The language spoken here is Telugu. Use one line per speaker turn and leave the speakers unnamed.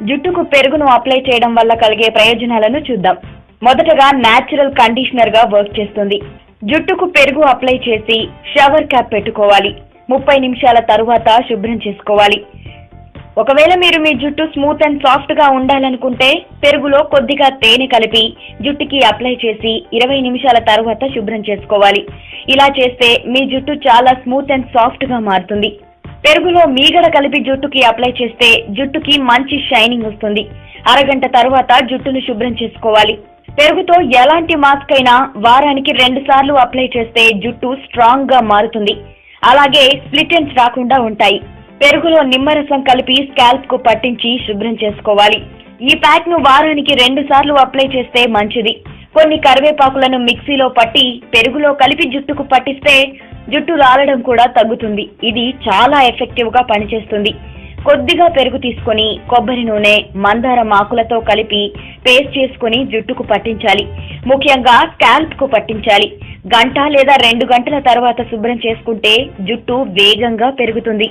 జుట్టుకు పెరుగును అప్లై చేయడం వల్ల కలిగే ప్రయోజనాలను చూద్దాం. మొదటగా న్యాచురల్ కండిషనర్గా వర్క్ చేస్తుంది. జుట్టుకు పెరుగు అప్లై చేసి షవర్ క్యాప్ పెట్టుకోవాలి. ముప్పై నిమిషాల తరువాత శుభ్రం చేసుకోవాలి. ఒకవేళ మీరు మీ జుట్టు స్మూత్ అండ్ సాఫ్ట్గా ఉండాలనుకుంటే పెరుగులో కొద్దిగా తేనె కలిపి జుట్టుకి అప్లై చేసి ఇరవై నిమిషాల తర్వాత శుభ్రం చేసుకోవాలి. ఇలా చేస్తే మీ జుట్టు చాలా స్మూత్ అండ్ సాఫ్ట్గా మారుతుంది. పెరుగులో మీగడ కలిపి జుట్టుకి అప్లై చేస్తే జుట్టుకి మంచి షైనింగ్ వస్తుంది. అరగంట తర్వాత జుట్టును శుభ్రం చేసుకోవాలి. పెరుగుతో ఎలాంటి మాస్క్ అయినా వారానికి రెండు సార్లు అప్లై చేస్తే జుట్టు స్ట్రాంగ్గా మారుతుంది. అలాగే స్ప్లిటెన్స్ రాకుండా ఉంటాయి. పెరుగులో నిమ్మరసం కలిపి స్కాల్ప్కు పట్టించి శుభ్రం చేసుకోవాలి. ఈ ప్యాక్ను వారానికి రెండు సార్లు అప్లై చేస్తే మంచిది. కొన్ని కరివేపాకులను మిక్సీలో పట్టి పెరుగులో కలిపి జుట్టుకు పట్టిస్తే జుట్టు రాలడం కూడా తగ్గుతుంది. ఇది చాలా ఎఫెక్టివ్గా పనిచేస్తుంది. కొద్దిగా పెరుగు తీసుకొని కొబ్బరి నూనె మందారం ఆకులతో కలిపి పేస్ట్ చేసుకొని జుట్టుకు పట్టించాలి. ముఖ్యంగా స్కాల్ప్కు పట్టించాలి. గంట లేదా రెండు గంటల తర్వాత శుభ్రం చేసుకుంటే జుట్టు వేగంగా పెరుగుతుంది.